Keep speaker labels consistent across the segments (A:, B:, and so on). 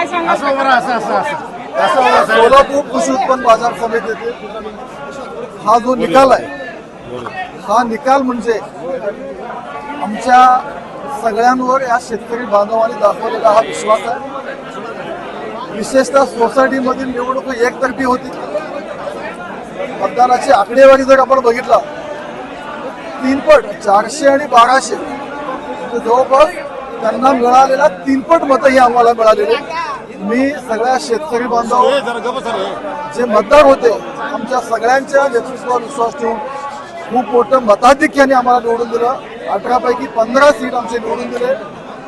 A: काय सांगा
B: असं बरं असं असं असं. असं बरं साहेब.
C: सोलापूर कृषी उत्पन्न बाजार समितीतील हा जो निकाल आहे हा निकाल म्हणजे आमच्या सगळ्यांवर या शेतकरी बांधवांनी दाखवलेला हा विश्वास आहे. विशेषतः सोसायटीमधील निवडणूक एकतर्फी होती मतदानाची आकडेवारी जर आपण बघितला तीनपट चारशे आणि बाराशे. जवळपास त्यांना मिळालेला तीनपट मतं ही आम्हाला मिळालेली मी सगळ्या शेतकरी बांधव जे मतदार होते आमच्या सगळ्यांच्या नेतृत्वावर विश्वास ठेवून खूप मोठं मताधिक्याने आम्हाला निवडून दिलं. अठरापैकी पंधरा सीट आमचे निवडून दिले.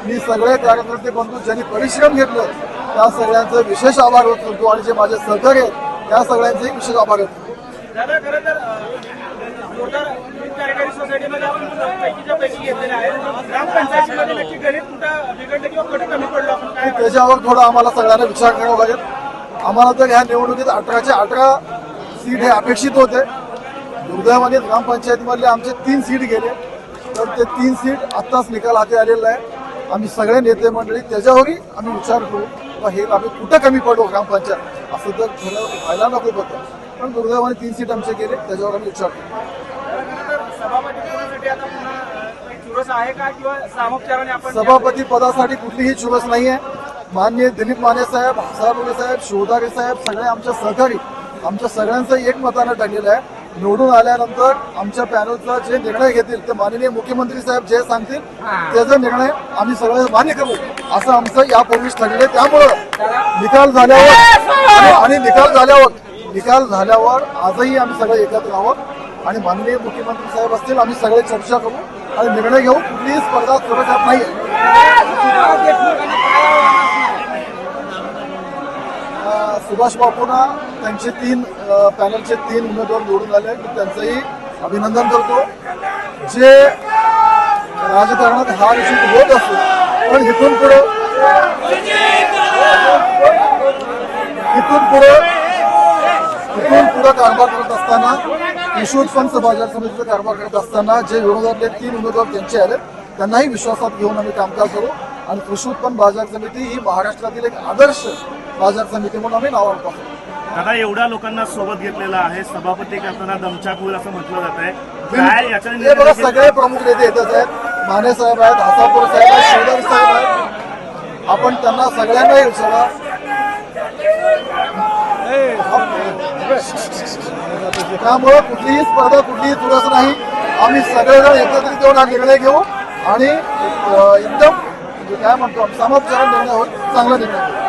C: मी सगळे कार्यकर्ते बंधू ज्यांनी परिश्रम घेतले त्या सगळ्यांचे विशेष आभार होत करतो आणि जे माझे सहकारी आहेत त्या सगळ्यांचे विशेष आभार
A: होतो सोसायटीमध्ये आपण पैकीच्या पैकी घेतलेले ग्रामपंचायतीमध्ये नक्की गणित कुठं बिघडलं किंवा कुठं कमी पडलं आपण काय
C: त्याच्यावर थोडा आम्हाला सगळ्यांना विचार करावा लागेल. आम्हाला तर ह्या निवडणुकीत अठराचे अठरा सीट हे अपेक्षित होते. दुर्दैवाने ग्रामपंचायतीमधले आमचे तीन सीट गेले. तर ते तीन सीट आत्ताच निकाल हाती आलेला आहे. आम्ही सगळे नेते मंडळी त्याच्यावरही आम्ही विचार करू हे आम्ही कुठं कमी पडू ग्रामपंचायत? असं तर खरं व्हायला नको होतं. पण दुर्दैवाने तीन सीट आमचे गेले त्याच्यावर आम्ही विचार करू.
A: सभापती पदासाठी
C: कुठलीही चुरस नाही आहे माननीय दिलीप माने साहेब हसाबुले साहेब शिवदारे साहेब सगळे आमच्या सहकारी आमच्या सगळ्यांचं एक मतानं ठरलेलं आहे. निवडून आल्यानंतर आमच्या पॅनलचा जे निर्णय घेतील ते माननीय मुख्यमंत्री साहेब जे सांगतील त्याचा निर्णय आम्ही सगळे मान्य करू. असं आमचं यापूर्वीच ठरलेलं आहे. त्यामुळं निकाल झाल्यावर आणि- निकाल झाल्यावर निकाल झाल्यावर आजही आम्ही सगळे एकत्र आहोत. आणि माननीय मुख्यमंत्री साहेब असतील आम्ही सगळे चर्चा करू आणि निर्णय घेऊ. कुठलीही स्पर्धा सुरक्षित नाही सुभाष बापूंना त्यांचे तीन पॅनलचे तीन उमेदवार निवडून आले मी त्यांचंही अभिनंदन करतो. जे राजकारणात हार जीत होत असतो पण इथून पुढं इथून पुढं इथून पुढं कारभार करत असताना कृषी उत्पन्न बाजार समितीचा कारभार करत असताना जे विरोधातले तीन उमेदवार त्यांचे आले त्यांनाही विश्वासात घेऊन आम्ही कामकाज करू. आणि कृषी उत्पन्न बाजार समिती ही महाराष्ट्रातील एक आदर्श बाजार समिती म्हणून आम्ही नावावर पाहतो
D: दादा एवढ्या लोकांना सोबत घेतलेला आहे सभापती करताना दमछाक होईल असं म्हटलं जात आहे. काय याच्या
C: हे बघा सगळे प्रमुख नेते येतच आहेत माने साहेब आहेत हसापूर साहेब आहेत शिवदार साहेब आहेत. आपण त्यांना सगळ्यांनाही विचारा. त्यामुळे कुठलीही स्पर्धा कुठलीही चुरस नाही. आम्ही सगळेजण एकत्रित येऊन हा निर्णय घेऊ आणि अं, एकदम काय म्हणतो समोर निर्णय होईल चांगला निर्णय